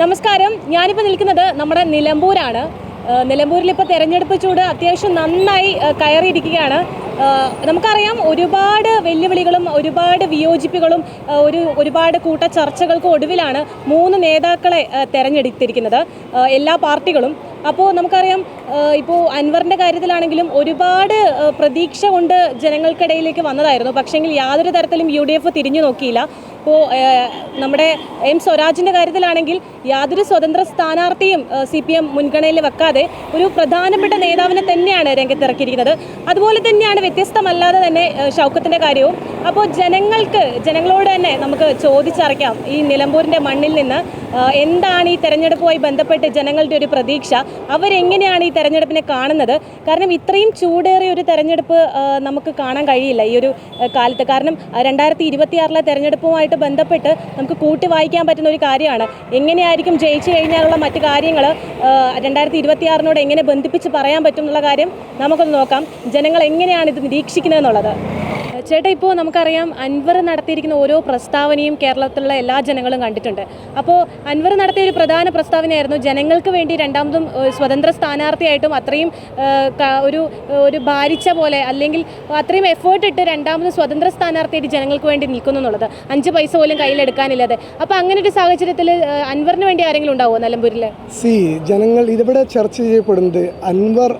നമസ്കാരം. ഞാനിപ്പോൾ നിൽക്കുന്നത് നമ്മുടെ നിലമ്പൂരാണ്. നിലമ്പൂരിൽ ഇപ്പോൾ തെരഞ്ഞെടുപ്പ് ചൂട് അത്യാവശ്യം നന്നായി കയറിയിരിക്കുകയാണ്. നമുക്കറിയാം ഒരുപാട് വെല്ലുവിളികളും ഒരുപാട് വിയോജിപ്പുകളും ഒരു ഒരുപാട് കൂട്ട ചർച്ചകൾക്കും ഒടുവിലാണ് മൂന്ന് നേതാക്കളെ തിരഞ്ഞെടുത്തിരിക്കുന്നത്. എല്ലാ പാർട്ടികളും. അപ്പോൾ നമുക്കറിയാം ഇപ്പോൾ അൻവറിന്റെ കാര്യത്തിലാണെങ്കിലും ഒരുപാട് പ്രതീക്ഷ കൊണ്ട് ജനങ്ങൾക്കിടയിലേക്ക് വന്നതായിരുന്നു. പക്ഷേങ്കിൽ യാതൊരു തരത്തിലും യു തിരിഞ്ഞു നോക്കിയില്ല. ഇപ്പോൾ നമ്മുടെ എം സ്വരാജിന്റെ കാര്യത്തിലാണെങ്കിൽ യാതൊരു സ്വതന്ത്ര സ്ഥാനാർത്ഥിയും സി പി എം മുൻഗണനയിൽ വെക്കാതെ ഒരു പ്രധാനപ്പെട്ട നേതാവിനെ തന്നെയാണ് രംഗത്തിറക്കിയിരിക്കുന്നത്. അതുപോലെ തന്നെയാണ് വ്യത്യസ്തമല്ലാതെ തന്നെ ഷൗക്കത്തിന്റെ കാര്യവും. അപ്പോൾ ജനങ്ങൾക്ക് ജനങ്ങളോട് തന്നെ നമുക്ക് ചോദിച്ചറിയാം. ഈ നിലമ്പൂരിന്റെ മണ്ണിൽ നിന്ന് എന്താണ് ഈ തെരഞ്ഞെടുപ്പുമായി ബന്ധപ്പെട്ട് ജനങ്ങളുടെ ഒരു പ്രതീക്ഷ? അവരെങ്ങനെയാണ് ഈ തെരഞ്ഞെടുപ്പിനെ കാണുന്നത്? കാരണം ഇത്രയും ചൂടേറിയ ഒരു തെരഞ്ഞെടുപ്പ് നമുക്ക് കാണാൻ കഴിയില്ല ഈ ഒരു കാലത്ത്. കാരണം രണ്ടായിരത്തി ഇരുപത്തിയാറിലെ തെരഞ്ഞെടുപ്പുമായിട്ട് ബന്ധപ്പെട്ട് നമുക്ക് കൂട്ടി വായിക്കാൻ പറ്റുന്ന ഒരു കാര്യമാണ്. എങ്ങനെയായിരിക്കും ജയിച്ചു കഴിഞ്ഞാലുള്ള മറ്റു കാര്യങ്ങൾ രണ്ടായിരത്തി ഇരുപത്തിയാറിനോട് എങ്ങനെ ബന്ധിപ്പിച്ച് പറയാൻ പറ്റും എന്നുള്ള കാര്യം നമുക്കൊന്ന് നോക്കാം. ജനങ്ങൾ എങ്ങനെയാണ് ഇത് നിരീക്ഷിക്കുന്നത് എന്നുള്ളത് ചേട്ടാ ഇപ്പോൾ നമുക്കറിയാം അൻവർ നടത്തിയിരിക്കുന്ന ഓരോ പ്രസ്താവനയും കേരളത്തിലുള്ള എല്ലാ ജനങ്ങളും കണ്ടിട്ടുണ്ട്. അപ്പോൾ അൻവർ നടത്തിയ ഒരു പ്രധാന പ്രസ്താവനയായിരുന്നു ജനങ്ങൾക്ക് വേണ്ടി രണ്ടാമതും സ്വതന്ത്ര സ്ഥാനാർത്ഥിയായിട്ടും അത്രയും ഒരു ഒരു ഭാരിച്ച പോലെ അല്ലെങ്കിൽ അത്രയും എഫേർട്ട് ഇട്ട് രണ്ടാമതും സ്വതന്ത്ര സ്ഥാനാർത്ഥിയായിട്ട് ജനങ്ങൾക്ക് വേണ്ടി നിൽക്കുന്നു എന്നുള്ളത്. അഞ്ച് പൈസ പോലും കയ്യിലെടുക്കാനില്ലാതെ അപ്പോൾ അങ്ങനെ ഒരു സാഹചര്യത്തിൽ അൻവറിന് വേണ്ടി ആരെങ്കിലും ഉണ്ടാവുമോ നിലമ്പൂരിൽ സി ജനങ്ങൾ ഇതിവിടെ ചർച്ച ചെയ്യപ്പെടുന്നത് അൻവർ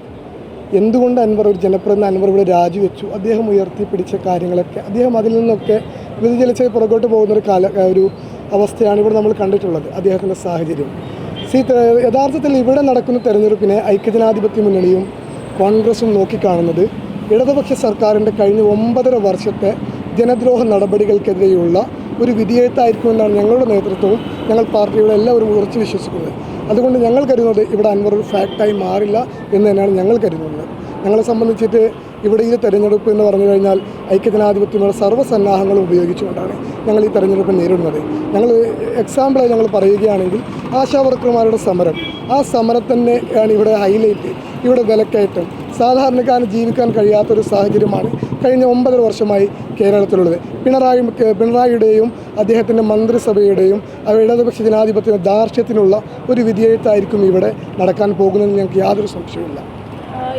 എന്തുകൊണ്ട് അൻവർ ഒരു ജനപ്രതിനിധി അൻവർ ഇവിടെ രാജിവെച്ചു? അദ്ദേഹം ഉയർത്തിപ്പിടിച്ച കാര്യങ്ങളൊക്കെ അദ്ദേഹം അതിൽ നിന്നൊക്കെ വ്യതിചലിച്ച് പുറകോട്ട് പോകുന്ന ഒരു കാല ഒരു അവസ്ഥയാണ് ഇവിടെ നമ്മൾ കണ്ടിട്ടുള്ളത് അദ്ദേഹത്തിന്റെ സാഹചര്യം. സി യഥാർത്ഥത്തിൽ ഇവിടെ നടക്കുന്ന തെരഞ്ഞെടുപ്പിനെ ഐക്യജനാധിപത്യ മുന്നണിയും കോൺഗ്രസും നോക്കിക്കാണുന്നത് ഇടതുപക്ഷ സർക്കാരിന്റെ കഴിഞ്ഞ ഒമ്പതര വർഷത്തെ ജനദ്രോഹ നടപടികൾക്കെതിരെയുള്ള ഒരു വിധിയെഴുത്തായിരിക്കുമെന്നാണ് ഞങ്ങളുടെ നേതൃത്വവും ഞങ്ങൾ പാർട്ടിയുടെ എല്ലാവരും ഉറച്ചു വിശ്വസിക്കുന്നത്. അതുകൊണ്ട് ഞങ്ങൾ കരുതുന്നത് ഇവിടെ അൻവർ ഒരു ഫാക്റ്റായി മാറില്ല എന്ന് തന്നെയാണ് ഞങ്ങൾ കരുതുന്നത്. ഞങ്ങളെ സംബന്ധിച്ചിട്ട് ഇവിടെ ഈ തെരഞ്ഞെടുപ്പ് എന്ന് പറഞ്ഞു കഴിഞ്ഞാൽ ഐക്യജനാധിപത്യമുള്ള സർവസന്നാഹങ്ങളും ഉപയോഗിച്ചുകൊണ്ടാണ് ഞങ്ങൾ ഈ തെരഞ്ഞെടുപ്പ് നേരിടുന്നത്. ഞങ്ങൾ എക്സാമ്പിളായി ഞങ്ങൾ പറയുകയാണെങ്കിൽ ആശാ വർക്കർമാരുടെ സമരം. ആ സമരം തന്നെയാണ് ഇവിടെ ഹൈലൈറ്റ് ഇവിടെ വിലക്കയറ്റം. സാധാരണക്കാരന് ജീവിക്കാൻ കഴിയാത്തൊരു സാഹചര്യമാണ് കഴിഞ്ഞ ഒമ്പതര വർഷമായി കേരളത്തിലുള്ളത്. പിണറായി പിണറായിയുടെയും അദ്ദേഹത്തിന്റെ മന്ത്രിസഭയുടെയും ഇടതുപക്ഷ ജനാധിപത്യ ദാർഷ്യത്തിനുള്ള ഒരു വിധിയെഴുത്തായിരിക്കും ഇവിടെ നടക്കാൻ പോകുന്നതെന്ന് ഞങ്ങൾക്ക് യാതൊരു സംശയവുമില്ല.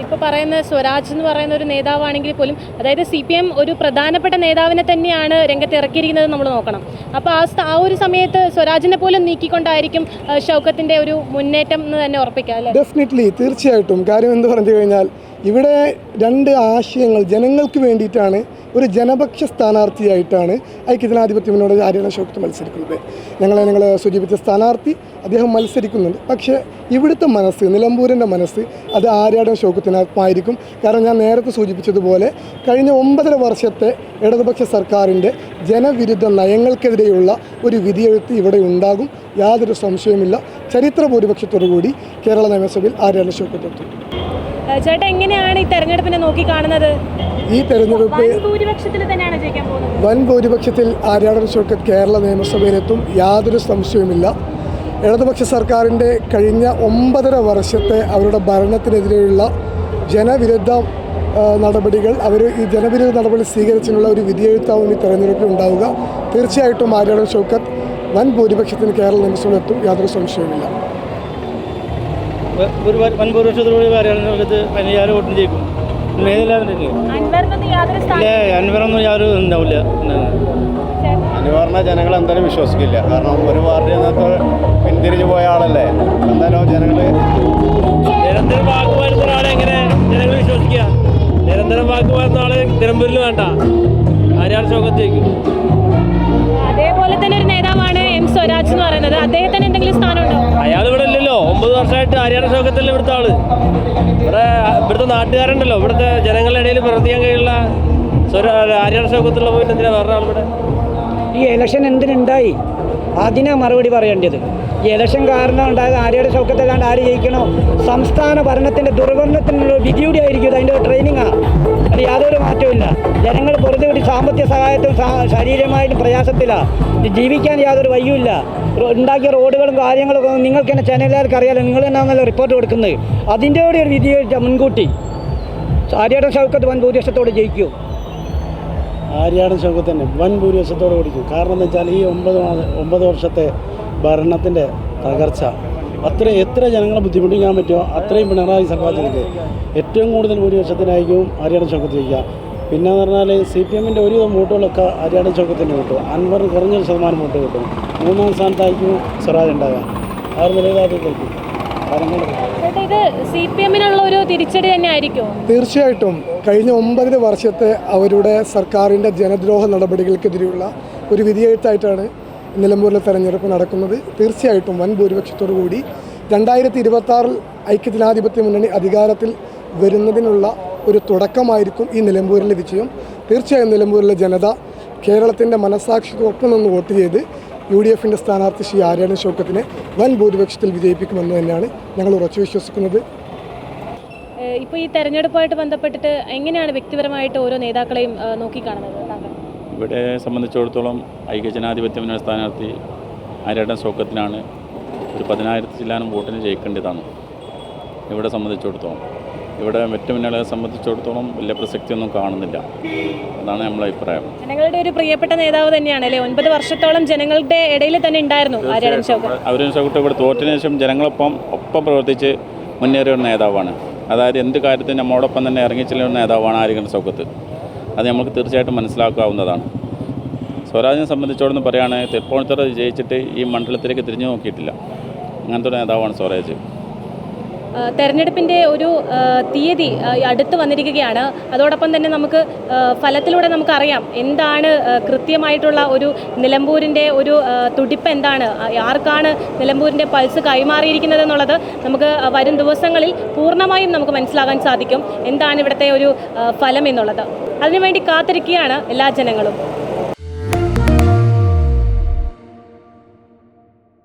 ഇപ്പോൾ പറയുന്ന സ്വരാജ് എന്ന് പറയുന്ന ഒരു നേതാവാണെങ്കിൽ പോലും അതായത് സി പി എം ഒരു പ്രധാനപ്പെട്ട നേതാവിനെ തന്നെയാണ് രംഗത്ത് ഇറക്കിയിരിക്കുന്നത് നമ്മൾ നോക്കണം. അപ്പോൾ ആ ആ ഒരു സമയത്ത് സ്വരാജിനെ പോലും നീക്കിക്കൊണ്ടായിരിക്കും ഷൗക്കത്തിന്റെ ഒരു മുന്നേറ്റം എന്ന് തന്നെ ഉറപ്പിക്കാം അല്ലേ? ഡെഫിനറ്റ്ലി തീർച്ചയായിട്ടും. കാര്യം എന്ന് പറഞ്ഞു കഴിഞ്ഞാൽ ഇവിടെ രണ്ട് ആശയങ്ങൾ ജനങ്ങൾക്ക് വേണ്ടിയിട്ടാണ് ഒരു ജനപക്ഷ സ്ഥാനാർത്ഥിയായിട്ടാണ് ഐക്യജനാധിപത്യ ആര്യാണ ഷോക്കത്ത് മത്സരിക്കുന്നത്. ഞങ്ങളെ ഞങ്ങൾ സൂചിപ്പിച്ച സ്ഥാനാർത്ഥി അദ്ദേഹം മത്സരിക്കുന്നുണ്ട്. പക്ഷേ ഇവിടുത്തെ മനസ്സ് നിലമ്പൂരിന്റെ മനസ്സ് അത് ആര്യാടൻ ശോകത്തിനായിരിക്കും കാരണം ഞാൻ നേരത്തെ സൂചിപ്പിച്ചതുപോലെ കഴിഞ്ഞ ഒമ്പതര വർഷത്തെ ഇടതുപക്ഷ സർക്കാരിന്റെ ജനവിരുദ്ധ നയങ്ങൾക്കെതിരെയുള്ള ഒരു വിധിയെഴുത്ത് ഇവിടെ ഉണ്ടാകും. യാതൊരു സംശയവുമില്ല. ചരിത്ര ഭൂരിപക്ഷത്തോടു കൂടി കേരള നിയമസഭയിൽ ആര്യാടൻ ഷോക്കത്തെത്തും ആ, ചേട്ടാ എങ്ങനെയാണ് ഈ തെരഞ്ഞെടുപ്പിനെ നോക്കി കാണുന്നത്? ഈ തെരഞ്ഞെടുപ്പ് വൻ ഭൂരിപക്ഷത്തിൽ ആര്യാടൻ ഷൗക്കത്ത് കേരള നിയമസഭയിലെത്തും യാതൊരു സംശയവുമില്ല. ഇടതുപക്ഷ സർക്കാരിന്റെ കഴിഞ്ഞ ഒമ്പതര വർഷത്തെ അവരുടെ ഭരണത്തിനെതിരെയുള്ള ജനവിരുദ്ധ നടപടികൾ അവർ ഈ ജനവിരുദ്ധ നടപടി സ്വീകരിച്ചതിനുള്ള ഒരു വിധിയെഴുത്താവും ഈ തെരഞ്ഞെടുപ്പിൽ ഉണ്ടാവുക. തീർച്ചയായിട്ടും ആര്യാടൻ ഷൗക്കത്ത് വൻ ഭൂരിപക്ഷത്തിന് കേരള നിയമസഭയിലെത്തും യാതൊരു സംശയവുമില്ല. ഒരു വൻ ഭൂരിപക്ഷത്തോടുകൂടി പറയുന്നത് പതിനയ്യായിരം വോട്ടിന് ജയിക്കും. ഇല്ലേ അൻവറൊന്നും യാതൊരു ഉണ്ടാവില്ല. അനുവർണ ജനങ്ങൾ എന്തായാലും വിശ്വസിക്കില്ല. കാരണം ഒരു പാർട്ടി എന്നൊക്കെ പിന്തിരിഞ്ഞു പോയ ആളല്ലേ? എന്തായാലും ജനങ്ങൾ നിരന്തരം വാക്ക് വരുന്ന ആളെ എങ്ങനെ ജനങ്ങൾ വിശ്വസിക്കുക? നിരന്തരം വാക്ക് വരുന്ന ആളെ നിലമ്പൂരിൽ വേണ്ട. ആര്യാൾ ശോകത്തേക്ക് അതേപോലെ തന്നെ ഒരു നേതാവാണ് എം സ്വരാജ് എന്ന് പറയുന്നത്. അദ്ദേഹത്തിന് എന്തെങ്കിലും വർഷമായിട്ട് ഹരിയാന ശോകത്തല്ലേ ഇവിടുത്തെ ആൾ. ഇവിടെ ഇവിടുത്തെ നാട്ടുകാരുണ്ടല്ലോ. ഇവിടുത്തെ ജനങ്ങളുടെ ഇടയിൽ പ്രവർത്തിക്കാൻ കഴിയുള്ള ഹരിയാന ശോകത്തുള്ള പോയിട്ട് എന്തിനാ? വേറെ ആളുടെ ഈ ഇലക്ഷൻ എന്തിനുണ്ടായി? അതിനാ മറുപടി പറയേണ്ടത്? ഇലക്ഷൻ കാരണം ഉണ്ടായത് ആരുടെ ചൗക്കത്തല്ലാണ്ട് ആര് ജയിക്കണോ? സംസ്ഥാന ഭരണത്തിന്റെ ദുർഭരണത്തിനുള്ള വിധിയുടെ ആയിരിക്കും അതിന്റെ ട്രെയിനിങ്ങാണ് അത് യാതൊരു മാറ്റമില്ല ജനങ്ങൾ വെറുതെ കൂടി സാമ്പത്തിക സഹായത്തും ശാരീരികമായിട്ടും പ്രയാസത്തിലാണ് ജീവിക്കാൻ യാതൊരു വഴിയുമില്ല ഉണ്ടാക്കിയ റോഡുകളും കാര്യങ്ങളും നിങ്ങൾക്ക് തന്നെ ചാനലുകാർക്ക് അറിയാലോ. നിങ്ങൾ തന്നെയാണല്ലോ റിപ്പോർട്ട് കൊടുക്കുന്നത്. അതിന്റെ കൂടെ ഒരു വിധി മുൻകൂട്ടി. ആര്യയുടെ സൗഖ്യത്ത് വൻ ഭൂരിപക്ഷത്തോടെ ജയിക്കൂ. ആര്യാടൻ ശോകത്ത് തന്നെ വൻ ഭൂരിപക്ഷത്തോടെ ഓടിക്കും കാരണം എന്ന് വെച്ചാൽ ഈ ഒമ്പത് ഒമ്പത് വർഷത്തെ ഭരണത്തിന്റെ തകർച്ച അത്രയും എത്ര ജനങ്ങളെ ബുദ്ധിമുട്ടിക്കാൻ പറ്റുമോ അത്രയും പിണറായി സർക്കാരിലേക്ക്. ഏറ്റവും കൂടുതൽ ഭൂരിപക്ഷത്തിനായിരിക്കും ആര്യാടൻ ചോക്കത്ത് വയ്ക്കുക പിന്നെ എന്ന് പറഞ്ഞാൽ സി പി എമ്മിന്റെ ഒരു വോട്ടുകളൊക്കെ ആര്യാടൻ ചോക്കത്തിന് കിട്ടും. അൻവർ കുറഞ്ഞൊരു ശതമാനം വോട്ട് കിട്ടും. മൂന്നാം സ്ഥാനത്തായിരിക്കും സ്വരാജ് ഉണ്ടാകുക ആ ഒരു കാര്യങ്ങൾ ചേട്ടാ ഇത് സി പി എമ്മിനുള്ള ഒരു തിരിച്ചടി തന്നെ ആയിരിക്കുമോ തീർച്ചയായിട്ടും. കഴിഞ്ഞ ഒമ്പതര വർഷത്തെ അവരുടെ സർക്കാരിന്റെ ജനദ്രോഹ നടപടികൾക്കെതിരെയുള്ള ഒരു വിധിയെഴുത്തായിട്ടാണ് നിലമ്പൂരിലെ തെരഞ്ഞെടുപ്പ് നടക്കുന്നത്. തീർച്ചയായിട്ടും വൻ ഭൂരിപക്ഷത്തോടു കൂടി രണ്ടായിരത്തി ഇരുപത്തി ആറിൽ ഐക്യജനാധിപത്യ മുന്നണി അധികാരത്തിൽ വരുന്നതിനുള്ള ഒരു തുടക്കമായിരിക്കും ഈ നിലമ്പൂരിലെ വിജയം. തീർച്ചയായും നിലമ്പൂരിലെ ജനത കേരളത്തിന്റെ മനസാക്ഷിക്കൊപ്പം നിന്ന് വോട്ട് ചെയ്ത് യു ഡി എഫിന്റെ സ്ഥാനാർത്ഥി ശ്രീ ആര്യാണ ഷൗക്കത്തിനെ വൻ ഭൂരിപക്ഷത്തിൽ വിജയിപ്പിക്കുമെന്ന് തന്നെയാണ് ഞങ്ങൾ ഉറച്ചു വിശ്വസിക്കുന്നത്. ഇപ്പോൾ ഈ തെരഞ്ഞെടുപ്പുമായിട്ട് ബന്ധപ്പെട്ടിട്ട് എങ്ങനെയാണ് വ്യക്തിപരമായിട്ട് ഓരോ നേതാക്കളെയും നോക്കിക്കാണുന്നത്? ഇവിടെ സംബന്ധിച്ചിടത്തോളം ഐക്യജനാധിപത്യ മുന്നണി സ്ഥാനാർത്ഥി ആര്യാടൻ ശോക്കത്തിനാണ് ഒരു പതിനായിരത്തിലാനും വോട്ടിന് ജയിക്കേണ്ടതാണ്. ഇവിടെ സംബന്ധിച്ചിടത്തോളം. ഇവിടെ വെറ്റുമിന്നലെ സംബന്ധിച്ചിടത്തോളം വലിയ പ്രസക്തിയൊന്നും കാണുന്നില്ല. അതാണ് നമ്മളെ അഭിപ്രായം. ജനങ്ങളുടെ ഒരു പ്രിയപ്പെട്ട നേതാവ് തന്നെയാണ് അല്ലേ? ഒൻപത് വർഷത്തോളം ജനങ്ങളുടെ ഇടയിൽ തന്നെ ഉണ്ടായിരുന്നു ഷൗക്കത്ത് അവരും ചവിട്ട് ഇവിടെ തോറ്റിന് ശേഷം ജനങ്ങളൊപ്പം ഒപ്പം പ്രവർത്തിച്ച് മുന്നേറിയ ഒരു നേതാവാണ്. അതായത് എന്ത് കാര്യത്തിനും നമ്മോടൊപ്പം തന്നെ ഇറങ്ങിച്ചെല്ലുന്ന ഒരു നേതാവാണ് ആര്യകൻ ശോക്കത്ത് അത് നമുക്ക് തീർച്ചയായിട്ടും മനസ്സിലാക്കാവുന്നതാണ്. സ്വരാജിനെ സംബന്ധിച്ചോടൊന്ന് പറയുകയാണെങ്കിൽ തൃപ്പൂണിത്തുറ ജയിച്ചിട്ട് ഈ മണ്ഡലത്തിലേക്ക് തിരിഞ്ഞു നോക്കിയിട്ടില്ല. അങ്ങനത്തെ ഒരു നേതാവാണ് സ്വരാജ്. തെരഞ്ഞെടുപ്പിന്റെ ഒരു തീയതി അടുത്ത് വന്നിരിക്കുകയാണ്. അതോടൊപ്പം തന്നെ നമുക്ക് ഫലത്തിലൂടെ നമുക്കറിയാം എന്താണ് കൃത്യമായിട്ടുള്ള ഒരു നിലമ്പൂരിന്റെ ഒരു തുടിപ്പ് എന്താണ് ആർക്കാണ് നിലമ്പൂരിന്റെ പൾസ് കൈമാറിയിരിക്കുന്നത് എന്നുള്ളത് നമുക്ക് വരും ദിവസങ്ങളിൽ പൂർണമായും നമുക്ക് മനസ്സിലാകാൻ സാധിക്കും. എന്താണ് ഇവിടുത്തെ ഒരു ഫലം എന്നുള്ളത്. അതിനുവേണ്ടി കാത്തിരിക്കുകയാണ് എല്ലാ ജനങ്ങളും.